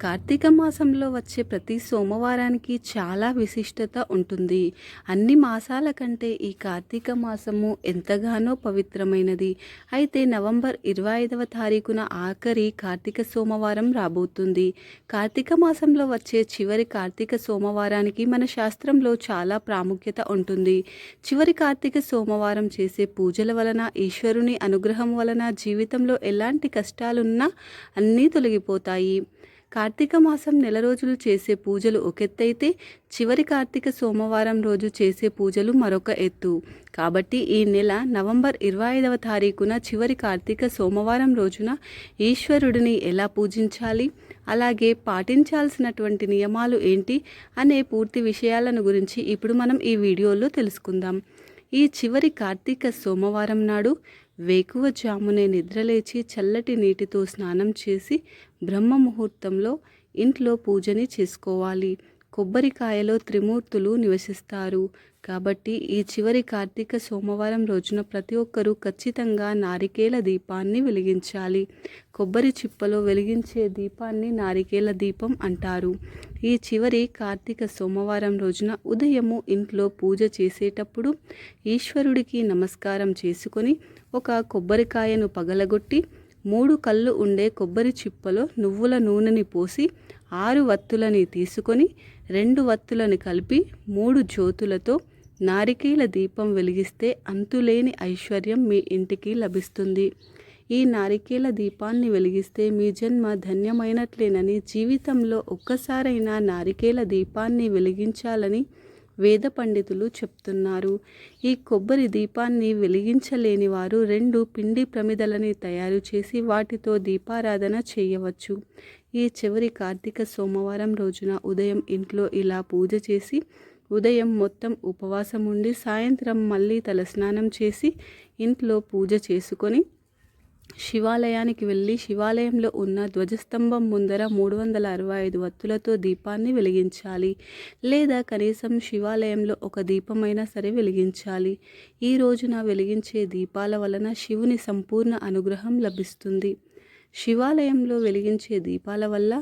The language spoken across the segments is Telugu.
కార్తీక మాసంలో వచ్చే ప్రతి సోమవారానికి చాలా విశిష్టత ఉంటుంది. అన్ని మాసాల కంటే ఈ కార్తీక మాసము ఎంతగానో పవిత్రమైనది. అయితే నవంబర్ ఇరవై ఐదవ తారీఖున ఆఖరి కార్తీక సోమవారం రాబోతుంది. కార్తీక మాసంలో వచ్చే చివరి కార్తీక సోమవారానికి మన శాస్త్రంలో చాలా ప్రాముఖ్యత ఉంటుంది. చివరి కార్తీక సోమవారం చేసే పూజల వలన ఈశ్వరుని అనుగ్రహం వలన జీవితంలో ఎలాంటి కష్టాలున్నా అన్నీ తొలగిపోతాయి. కార్తీక మాసం నెల రోజులు చేసే పూజలు ఒకెత్తైతే చివరి కార్తీక సోమవారం రోజు చేసే పూజలు మరొక ఎత్తు. కాబట్టి ఈ నెల నవంబర్ ఇరవై ఐదవ తారీఖున చివరి కార్తీక సోమవారం రోజున ఈశ్వరుడిని ఎలా పూజించాలి? అలాగే పాటించాల్సినటువంటి నియమాలు ఏంటి? అనే పూర్తి విషయాలను గురించి ఇప్పుడు మనం ఈ వీడియోలో తెలుసుకుందాం. ఈ చివరి కార్తీక సోమవారం నాడు వేకువ జామునే నిద్రలేచి చల్లటి నీటితో స్నానం చేసి బ్రహ్మ ముహూర్తంలో ఇంట్లో పూజని చేసుకోవాలి. కొబ్బరికాయలో త్రిమూర్తులు నివసిస్తారు. కాబట్టి ఈ చివరి కార్తీక సోమవారం రోజున ప్రతి ఒక్కరూ ఖచ్చితంగా నారికేల దీపాన్ని వెలిగించాలి. కొబ్బరి చిప్పలో వెలిగించే దీపాన్ని నారికేల దీపం అంటారు. ఈ చివరి కార్తీక సోమవారం రోజున ఉదయము ఇంట్లో పూజ చేసేటప్పుడు ఈశ్వరుడికి నమస్కారం చేసుకొని ఒక కొబ్బరికాయను పగలగొట్టి మూడు కళ్ళు ఉండే కొబ్బరి చిప్పలో నువ్వుల నూనెని పోసి ఆరు వత్తులని తీసుకొని రెండు వత్తులను కలిపి మూడు జ్యోతులతో నారికేల దీపం వెలిగిస్తే అంతులేని ఐశ్వర్యం మీ ఇంటికి లభిస్తుంది. ఈ నారికేల దీపాన్ని వెలిగిస్తే మీ జన్మ ధన్యమైనట్లేనని జీవితంలో ఒక్కసారైనా నారికేల దీపాన్ని వెలిగించాలని వేద పండితులు చెప్తున్నారు. ఈ కొబ్బరి దీపాన్ని వెలిగించలేని వారు రెండు పిండి ప్రమిదలని తయారు చేసి వాటితో దీపారాధన చేయవచ్చు. ఈ చివరి కార్తీక సోమవారం రోజున ఉదయం ఇంట్లో ఇలా పూజ చేసి ఉదయం మొత్తం ఉపవాసం ఉండి సాయంత్రం మళ్ళీ తలస్నానం చేసి ఇంట్లో పూజ చేసుకొని శివాలయానికి వెళ్ళి శివాలయంలో ఉన్న ధ్వజస్తంభం ముందర మూడు వందల అరవై ఐదు వత్తులతో దీపాన్ని వెలిగించాలి. లేదా కనీసం శివాలయంలో ఒక దీపమైనా సరే వెలిగించాలి. ఈ రోజున వెలిగించే దీపాల వలన శివుని సంపూర్ణ అనుగ్రహం లభిస్తుంది. శివాలయంలో వెలిగించే దీపాల వల్ల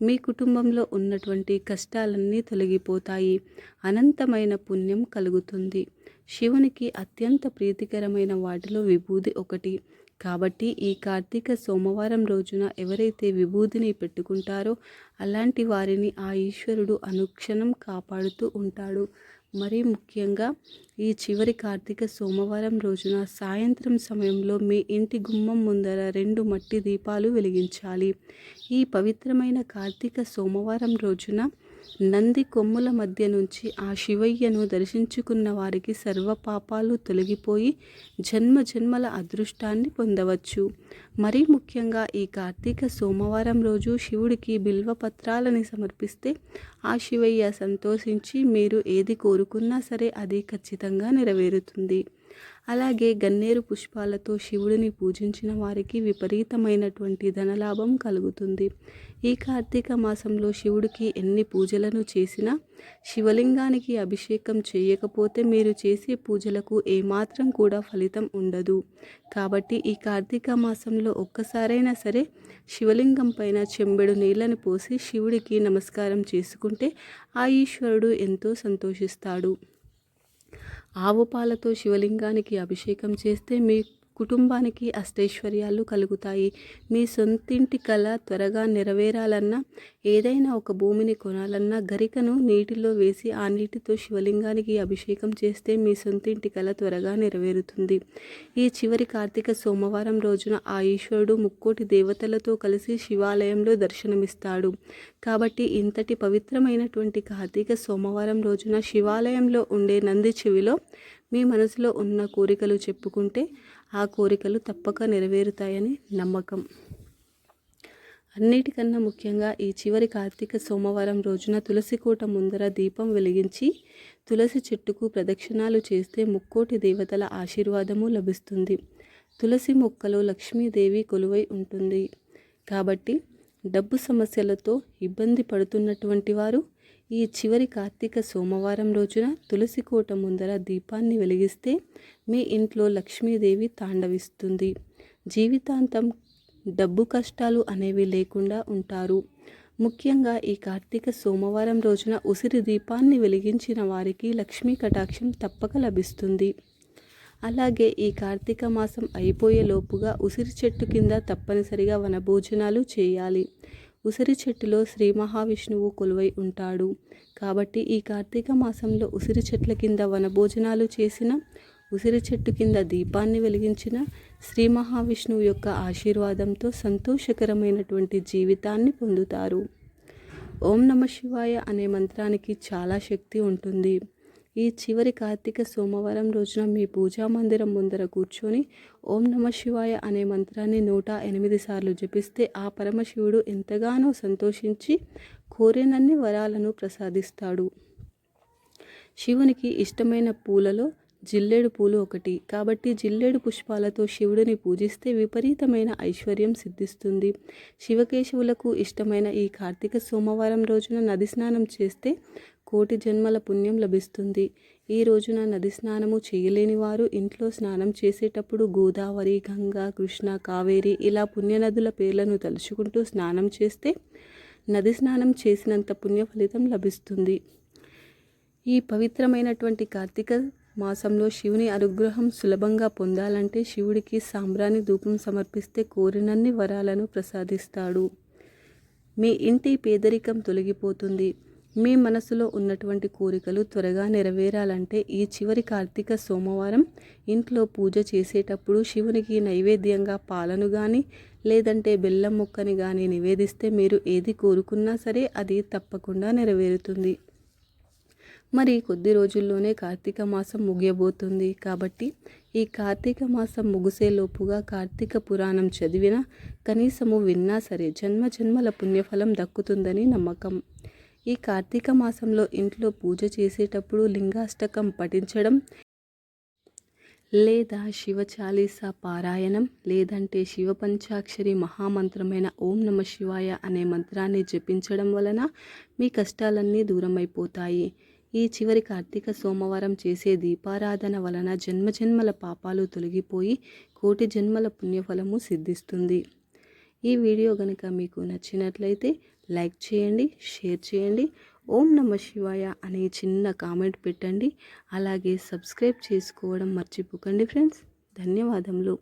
మీ కుటుంబంలో ఉన్నటువంటి కష్టాలన్నీ తొలగిపోతాయి. అనంతమైన పుణ్యం కలుగుతుంది. శివునికి అత్యంత ప్రీతికరమైన వాటిలో విభూది ఒకటి. కాబట్టి ఈ కార్తీక సోమవారం రోజున ఎవరైతే విభూదిని పెట్టుకుంటారో అలాంటి వారిని ఆ ఈశ్వరుడు అనుక్షణం కాపాడుతూ ఉంటాడు. మరీ ముఖ్యంగా ఈ చివరి కార్తీక సోమవారం రోజున సాయంత్రం సమయంలో మీ ఇంటి గుమ్మం ముందర రెండు మట్టి దీపాలు వెలిగించాలి. ఈ పవిత్రమైన కార్తీక సోమవారం రోజున నంది కొమ్ముల మధ్య నుంచి ఆ శివయ్యను దర్శించుకున్న వారికి సర్వ పాపాలు తొలగిపోయి జన్మ జన్మల అదృష్టాన్ని పొందవచ్చు. మరీ ముఖ్యంగా ఈ కార్తీక సోమవారం రోజు శివుడికి బిల్వపత్రాలని సమర్పిస్తే ఆ శివయ్య సంతోషించి మీరు ఏది కోరుకున్నా సరే అది ఖచ్చితంగా నెరవేరుతుంది. అలాగే గన్నేరు పుష్పాలతో శివుడిని పూజించిన వారికి విపరీతమైనటువంటి ధనలాభం కలుగుతుంది. ఈ కార్తీక మాసంలో శివుడికి ఎన్ని పూజలను చేసినా శివలింగానికి అభిషేకం చేయకపోతే మీరు చేసే పూజలకు ఏమాత్రం కూడా ఫలితం ఉండదు. కాబట్టి ఈ కార్తీక మాసంలో ఒక్కసారైనా సరే శివలింగం పైన చెంబెడు నీళ్ళని పోసి శివుడికి నమస్కారం చేసుకుంటే ఆ ఈశ్వరుడు ఎంతో సంతోషిస్తాడు. ఆవు పాలతో శివలింగానికి అభిషేకం చేస్తే మీ కుటుంబానికి అష్టైశ్వర్యాలు కలుగుతాయి. మీ సొంతింటి కళ త్వరగా నెరవేరాలన్నా ఏదైనా ఒక భూమిని కొనాలన్నా గరికను నీటిలో వేసి ఆ నీటితో శివలింగానికి అభిషేకం చేస్తే మీ సొంతింటి కళ త్వరగా నెరవేరుతుంది. ఈ చివరి కార్తీక సోమవారం రోజున ఆ ఈశ్వరుడు ముక్కోటి దేవతలతో కలిసి శివాలయంలో దర్శనమిస్తాడు. కాబట్టి ఇంతటి పవిత్రమైనటువంటి కార్తీక సోమవారం రోజున శివాలయంలో ఉండే నంది చెవిలో మీ మనసులో ఉన్న కోరికలు చెప్పుకుంటే ఆ కోరికలు తప్పక నెరవేరుతాయని నమ్మకం. అన్నిటికన్నా ముఖ్యంగా ఈ చివరి కార్తీక సోమవారం రోజున తులసి కోట ముందర దీపం వెలిగించి తులసి చెట్టుకు ప్రదక్షిణాలు చేస్తే ముక్కోటి దేవతల ఆశీర్వాదము లభిస్తుంది. తులసి మొక్కలో లక్ష్మీదేవి కొలువై ఉంటుంది. కాబట్టి డబ్బు సమస్యలతో ఇబ్బంది పడుతున్నటువంటి వారు ఈ చివరి కార్తీక సోమవారం రోజున తులసి కోట ముందర దీపాన్ని వెలిగిస్తే మీ ఇంట్లో లక్ష్మీదేవి తాండవిస్తుంది. జీవితాంతం డబ్బు కష్టాలు అనేవి లేకుండా ఉంటారు. ముఖ్యంగా ఈ కార్తీక సోమవారం రోజున ఉసిరి దీపాన్ని వెలిగించిన వారికి లక్ష్మీ కటాక్షం తప్పక లభిస్తుంది. అలాగే ఈ కార్తీక మాసం అయిపోయే లోపుగా ఉసిరి చెట్టు కింద తప్పనిసరిగా వనభోజనాలు చేయాలి. ఉసిరి చెట్టులో శ్రీ మహావిష్ణువు కొలువై ఉంటాడు. కాబట్టి ఈ కార్తీక మాసంలో ఉసిరి చెట్ల కింద వనభోజనాలు చేసిన ఉసిరి చెట్టు కింద దీపాన్ని వెలిగించిన శ్రీ మహావిష్ణువు యొక్క ఆశీర్వాదంతో సంతోషకరమైనటువంటి జీవితాన్ని పొందుతారు. ఓం నమ శివాయ అనే మంత్రానికి చాలా శక్తి ఉంటుంది. ఈ చివరి కార్తీక సోమవారం రోజున మీ పూజా మందిరం ముందర కూర్చొని ఓం నమ శివాయ అనే మంత్రాన్ని నూట ఎనిమిది సార్లు జపిస్తే ఆ పరమశివుడు ఎంతగానో సంతోషించి కోరినన్ని వరాలను ప్రసాదిస్తాడు. శివునికి ఇష్టమైన పూలలో జిల్లేడు పూలు ఒకటి. కాబట్టి జిల్లేడు పుష్పాలతో శివుడిని పూజిస్తే విపరీతమైన ఐశ్వర్యం సిద్ధిస్తుంది. శివకేశవులకు ఇష్టమైన ఈ కార్తీక సోమవారం రోజున నది స్నానం చేస్తే కోటి జన్మల పుణ్యం లభిస్తుంది. ఈ రోజున నది స్నానము చేయలేని వారు ఇంట్లో స్నానం చేసేటప్పుడు గోదావరి గంగా కృష్ణ కావేరి ఇలా పుణ్యనదుల పేర్లను తలుచుకుంటూ స్నానం చేస్తే నది స్నానం చేసినంత పుణ్య ఫలితం లభిస్తుంది. ఈ పవిత్రమైనటువంటి కార్తీక మాసంలో శివుని అనుగ్రహం సులభంగా పొందాలంటే శివుడికి సాంబ్రాణి ధూపం సమర్పిస్తే కోరినన్ని వరాలను ప్రసాదిస్తాడు. మీ ఇంటి పేదరికం తొలగిపోతుంది. మీ మనసులో ఉన్నటువంటి కోరికలు త్వరగా నెరవేరాలంటే ఈ చివరి కార్తీక సోమవారం ఇంట్లో పూజ చేసేటప్పుడు శివునికి నైవేద్యంగా పాలను కానీ లేదంటే బెల్లం ముక్కని కానీ నివేదిస్తే మీరు ఏది కోరుకున్నా సరే అది తప్పకుండా నెరవేరుతుంది. మరి కొద్ది రోజుల్లోనే కార్తీక మాసం ముగియబోతుంది కాబట్టి ఈ కార్తీక మాసం ముగిసేలోపుగా కార్తీక పురాణం చదివినా కనీసము విన్నా సరే జన్మ జన్మల పుణ్యఫలం దక్కుతుందని నమ్మకం. ఈ కార్తీక మాసంలో ఇంట్లో పూజ చేసేటప్పుడు లింగాష్టకం పఠించడం లేదా శివ చాలీస పారాయణం లేదంటే శివ పంచాక్షరి మహామంత్రమైన ఓం నమ శివాయ అనే మంత్రాన్ని జపించడం వలన మీ కష్టాలన్నీ దూరమైపోతాయి. ఈ చివరి కార్తీక సోమవారం చేసే దీపారాధన వలన జన్మజన్మల పాపాలు తొలగిపోయి కోటి జన్మల పుణ్యఫలము సిద్ధిస్తుంది. ఈ వీడియో కనుక మీకు నచ్చినట్లయితే లైక్ చేయండి షేర్ చేయండి. ఓం నమ శివాయ అనే చిన్న కామెంట్ పెట్టండి. అలాగే సబ్స్క్రైబ్ చేసుకోవడం మర్చిపోకండి ఫ్రెండ్స్. ధన్యవాదములు.